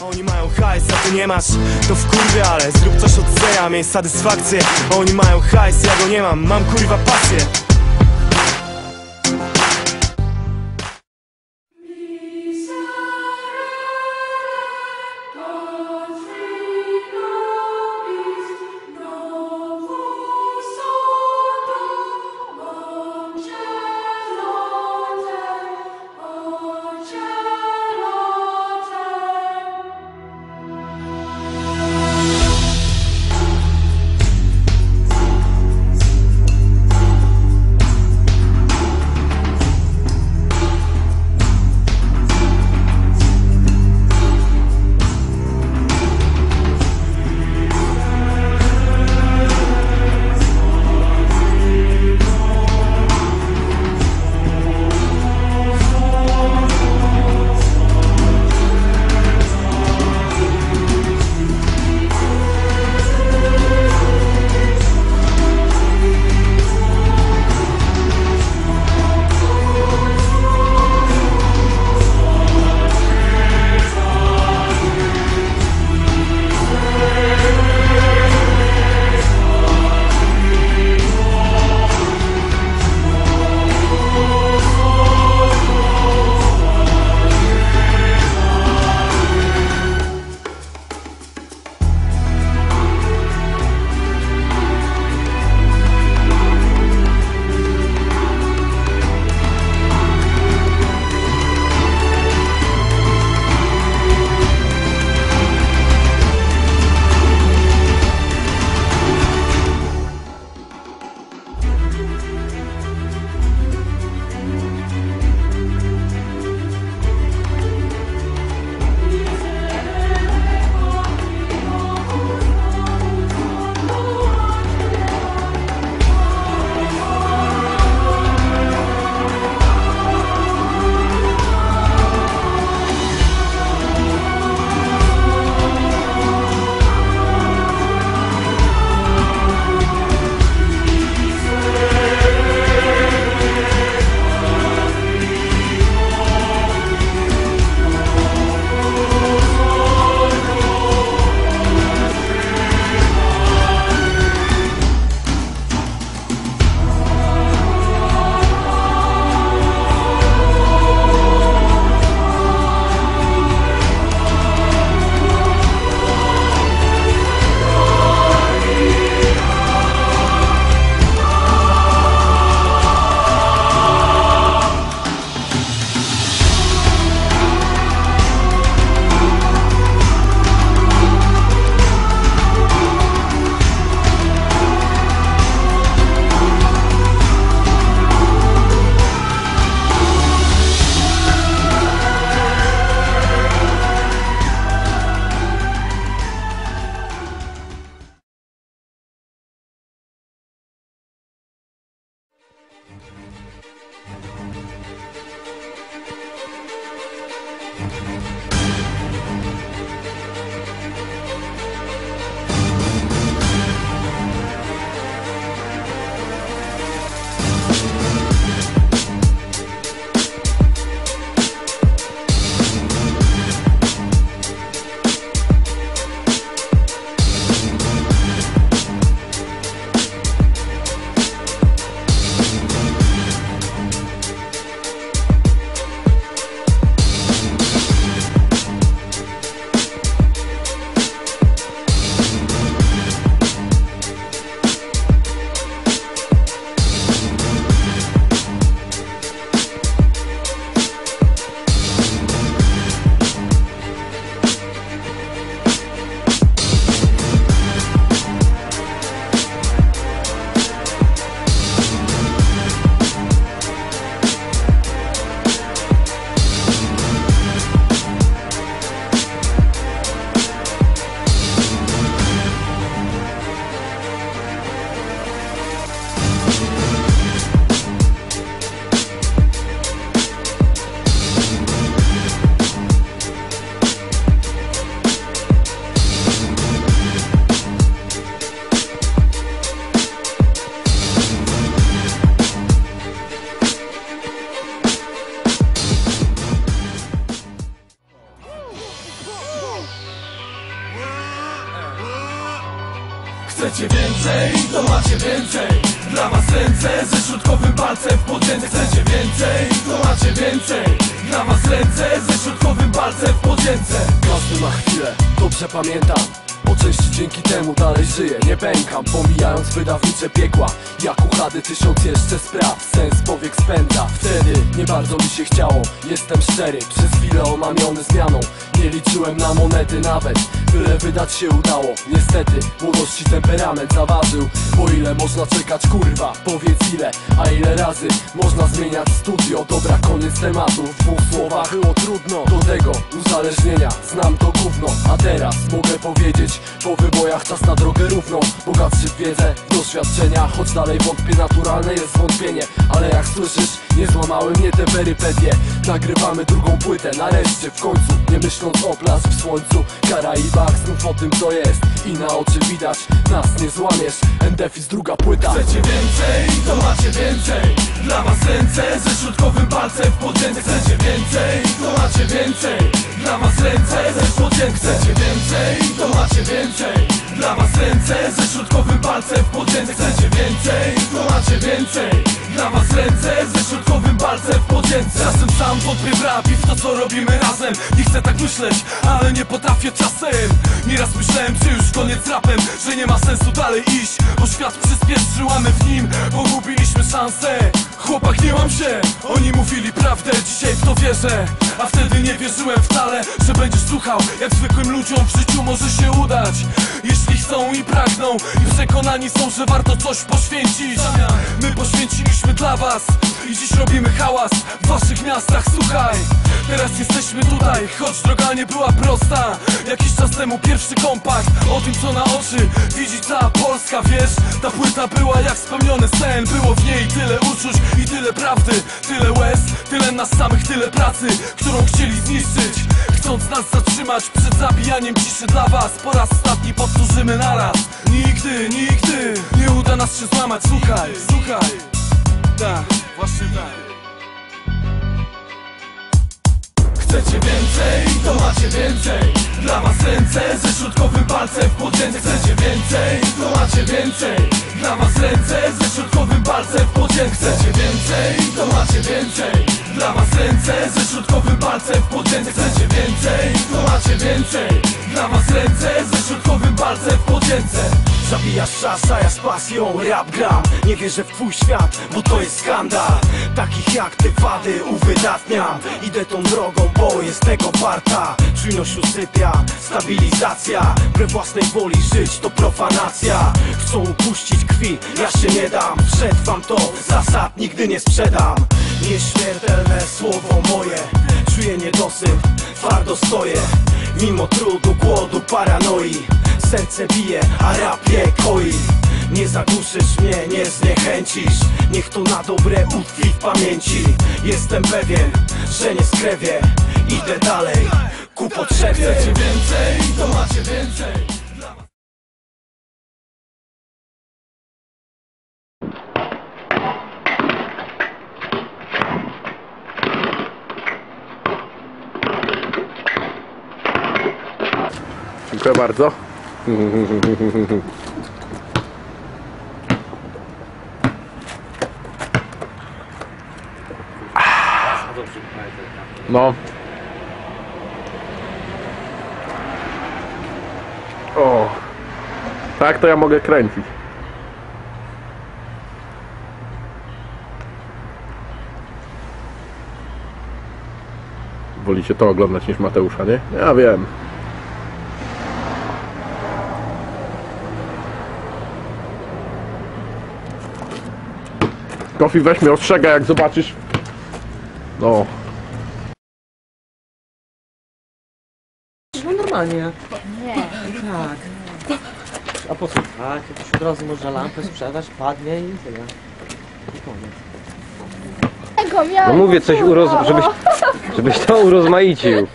Oni mają hajs, a ty nie masz. To w kurwie, ale zrób coś od zera Miej satysfakcję. Oni mają hajs, ja go nie mam. Mam kurwa pasję Więcej, to macie więcej. Dla was ręce ze środkowym palcem w podzięce Chcecie więcej, to macie więcej. Dla was ręce ze środkowym palcem w podzięce Każdy ma chwilę, dobrze pamiętam po części dzięki temu dalej żyję, nie pękam Pomijając wydawnicze piekła. Jak uchady tysiąc jeszcze spraw Sens powiek spędza. Wtedy nie bardzo mi się chciało Jestem szczery, przez chwilę omamiony zmianą Nie liczyłem na monety nawet. Byle wydać się udało Niestety, młodości temperament zaważył. Bo ile można czekać kurwa, powiedz ile A ile razy można zmieniać studio? Dobra, koniec tematu. W dwóch słowach było trudno Do tego uzależnienia. Znam to gówno, a teraz mogę powiedzieć Po wybojach czas na drogę równą Bogatszy w wiedzę, w doświadczenia. Choć dalej wątpię, naturalne jest wątpienie. Ale jak słyszysz, nie złamały mnie te perypetie. Nagrywamy drugą płytę, nareszcie w końcu. Nie myśląc o plaż w słońcu Karaibach, znów o tym to jest. I na oczy widać, nas nie złamiesz. Endefis druga płyta. Chcecie więcej, to macie więcej. Dla was ręce ze środkowym palcem w podzięce Chcecie więcej, to macie więcej Dla was ręce ze środkowym Chcecie więcej, to macie więcej. Dla was ręce ze środkowym palcem w podzięce Chcecie więcej, to macie więcej. Dla was ręce ze palcem w podzięce. Czasem sam podpię w rap i w to co robimy razem. Nie chcę tak myśleć, ale nie potrafię czasem. Nieraz myślałem, czy już koniec rapem Że nie ma sensu dalej iść Bo świat przyspieszył, a w nim Pogubiliśmy szansę. Chłopak nie mam się. Oni mówili prawdę, dzisiaj w to wierzę. A wtedy nie wierzyłem wcale Że będziesz słuchał. Jak zwykłym ludziom w życiu może się udać. Jeśli chcą i pragną I przekonani są, że warto coś poświęcić. My poświęciliśmy dla was I dziś robimy hałas w waszych miastach Słuchaj, teraz jesteśmy tutaj Choć droga nie była prosta. Jakiś czas temu pierwszy kompakt O tym co na oczy widzi cała Polska Wiesz, ta płyta była jak spełniony sen. Było w niej tyle uczuć i tyle prawdy. Tyle łez, tyle nas samych, tyle pracy Którą chcieli zniszczyć. Chcąc nas zatrzymać przed zabijaniem ciszy dla was. Po raz ostatni powtórzymy naraz. Nigdy, nigdy nie uda nas się złamać. Słuchaj, słuchaj. Tak, właśnie tak Chcecie więcej, to macie więcej. Dla was ręce ze środkowym palcem w podzięce. Chcecie więcej, to macie więcej. Dla was ręce ze środkowym Zabijasz czas, a ja z pasją rap gram. Nie wierzę w twój świat, bo to jest skandal. Takich jak ty wady uwydatniam. Idę tą drogą, bo jest tego warta. Czujność usypia, stabilizacja. We własnej woli żyć to profanacja. Chcą upuścić krwi, ja się nie dam. Przetrwam to, zasad nigdy nie sprzedam. Nieśmiertelne słowo moje Czuję niedosyt, twardo stoję. Mimo trudu, głodu, paranoi Serce bije, a rap je koi. Nie zagłuszysz mnie, nie zniechęcisz. Niech to na dobre utkwi w pamięci. Jestem pewien, że nie skrewię Idę dalej, ku potrzebie. Chcecie więcej, to macie więcej. Dziękuję bardzo. No. O. Tak to ja mogę kręcić. Wolicie to oglądać niż Mateusza, nie? Ja wiem. Kofi weź mnie ostrzega jak zobaczysz. No. No normalnie. Nie. Tak. A po co tak? Jakoś od razu można lampę sprzedać, padnie i tyle. I koniec. Tego No mówię coś uroz... żebyś, żebyś to urozmaicił.